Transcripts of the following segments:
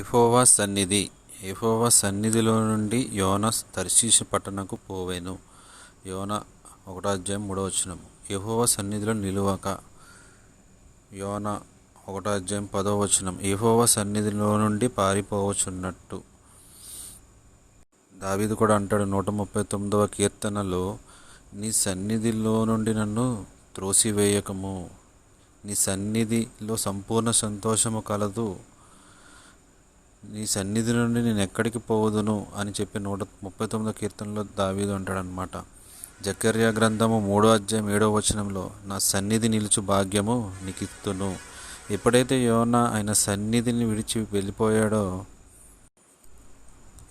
ఎఫోవా సన్నిధి. యెహోవా సన్నిధిలో నుండి యోన తర్శీష పట్టణకు పోవేను. యోన ఒకటో అధ్యాయం మూడో వచనం ఎఫోవా సన్నిధిలో నిలువక. యోన ఒకటో అధ్యాయం పదో వచనం. యెహోవా సన్నిధిలో నుండి పారిపోవచ్చున్నట్టు. దావీదు కూడా అంటాడు నూట ముప్పై తొమ్మిదవ కీర్తనలో నీ సన్నిధిలో నుండి నన్ను త్రోసివేయకము. నీ సన్నిధిలో సంపూర్ణ సంతోషము కలదు. నీ సన్నిధి నుండి నేను ఎక్కడికి పోవదును అని చెప్పి నూట ముప్పై తొమ్మిదో కీర్తనలో దావీదు అంటాడనమాట జకర్య గ్రంథము మూడో అధ్యాయం ఏడో వచనంలో నా సన్నిధి నిలుచు భాగ్యము నీకిత్తును. ఎప్పుడైతే యోన ఆయన సన్నిధిని విడిచి వెళ్ళిపోయాడో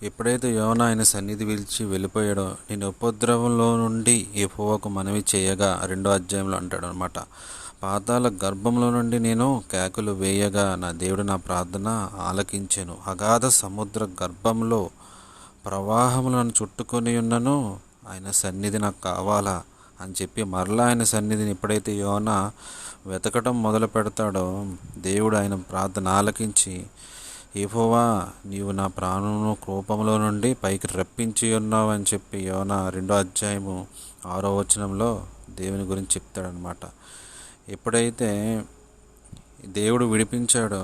ఎప్పుడైతే యోన ఆయన సన్నిధి విడిచి వెళ్ళిపోయాడో నేను ఉపద్రవంలో నుండి యెహోవాకు మనవి చేయగా రెండో అధ్యాయంలో అంటాడు అనమాట పాతాల గర్భంలో నుండి నేను కేకలు వేయగా నా దేవుడు నా ప్రార్థన ఆలకించెను. అగాధ సముద్ర గర్భంలో ప్రవాహములను చుట్టుకొని ఉన్నను. ఆయన సన్నిధి నాకు కావాలా అని చెప్పి మరలా ఆయన సన్నిధిని ఎప్పుడైతే యోన వెతకటం మొదలు పెడతాడో దేవుడు ఆయన ప్రార్థన ఆలకించి ఏఫోవా నీవు నా ప్రాణమును కోపంలో నుండి పైకి రప్పించి ఉన్నావు అని చెప్పి యోన రెండో అధ్యాయము ఆరో వచనంలో దేవుని గురించి చెప్తాడనమాట ఎప్పుడైతే దేవుడు విడిపించాడో